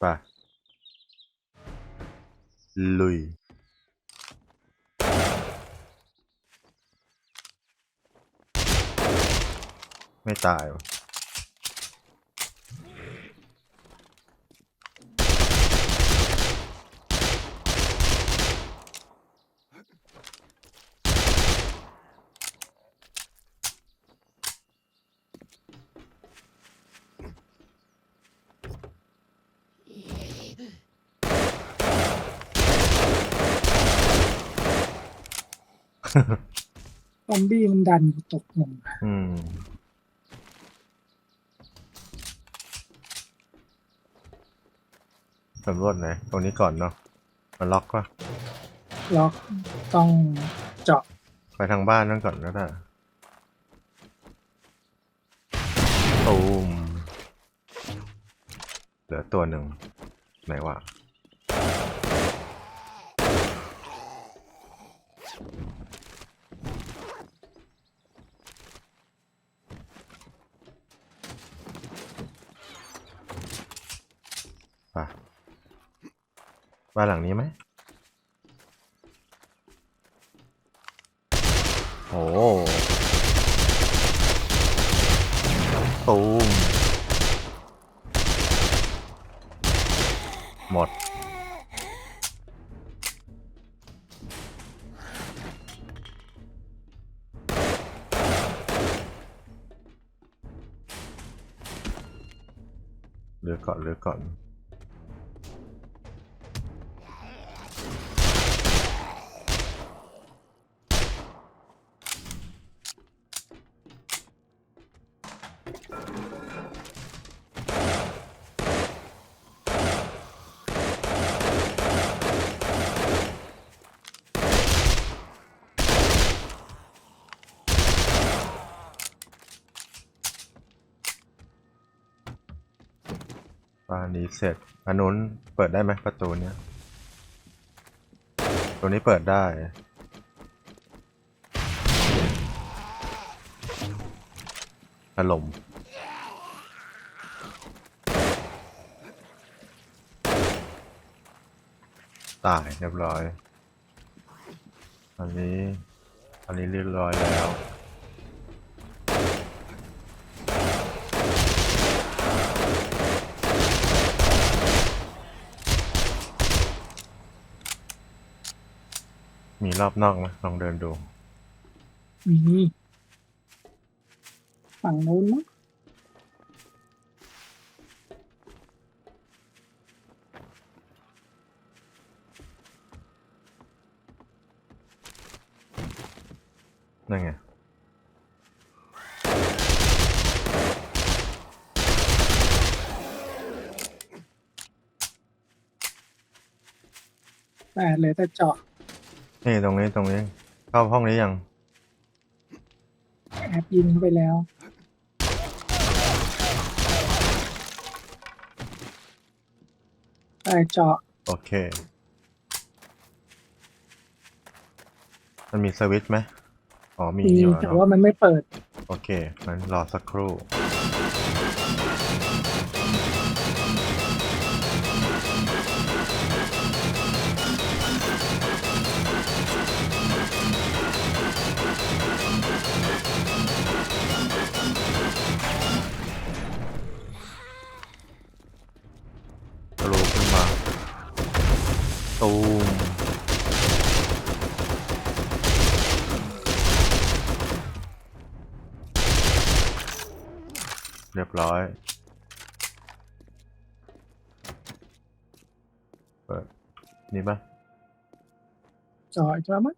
ไปลุย ไม่ตายวะ ซอมบี้มันดันกูตกลงอืม สำรวจไหนตรงนี้ก่อนเนาะ มันล็อกปะล็อกต้องเจาะไปทางบ้านนั่นก่อนก็ได้ตูมเหลือตัวหนึ่งไหนวะ ไปบ้านหลังนี้ไหมโอ้ตูมหมด เหลือก่อนเหลือก่อน บ้านนี้เสร็จอันนู้นเปิดได้ไหมประตูเนี้ยตัวนี้เปิดได้ ถล่ม ตายเรียบร้อย อันนี้ อันนี้เรียบร้อยแล้วมีรอบนอกไหมลองเดินดู มี ฝั่งนู้นมั้ง นั่นไงแต่เหลยแต่เจาะนี่ตรงนี้ตรงนี้ เข้าห้องนี้ยัง แอบยิงเข้าไปแล้ว แต่เจาะโอเค มันมีสวิตช์ไหม อ๋อมีมีอยู่แต่แล้วว่าเนาะมันไม่เปิด โอเคงั้นรอสักครู่ก รียบร้อย เปิด นี่ปะเจาะอีกแล้วมั้ง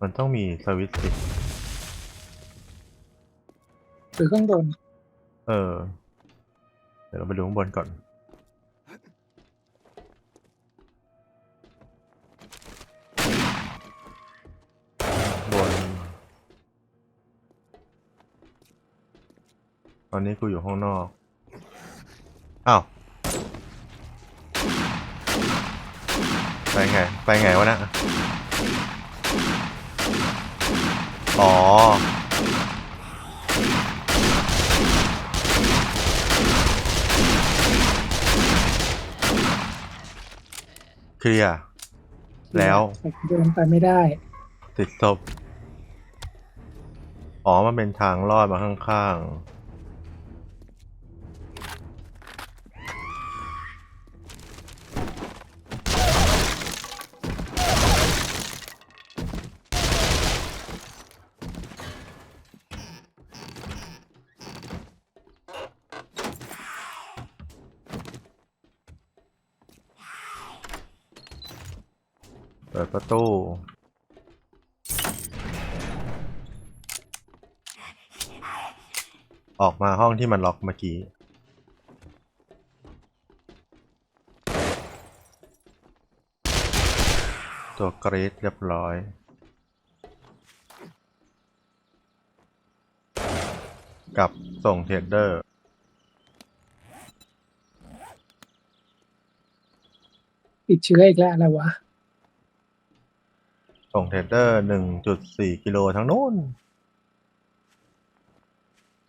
มันต้องมีสวิตช์สิหรือข้างบน เออ เดี๋ยวเราไปดูข้างบนก่อน ตอนนี้กูอยู่ห้องนอก อ้าว ไปไง ไปไงวะนะ อ๋อ เคลียแล้ว เดินไปไม่ได้ ติดศพอ๋อ มันเป็นทางลอดมาข้างๆ ปิดประตูออกมาห้องที่มันล็อกเมื่อกี้ ตัวกรีดเรียบร้อย กับส่งเทรดเดอร์ ติดเชื้ออีกแล้วอะไรวะ ส่งเทรดเดอร์หนึ่งจุดสี่กิโลทั้งนู้น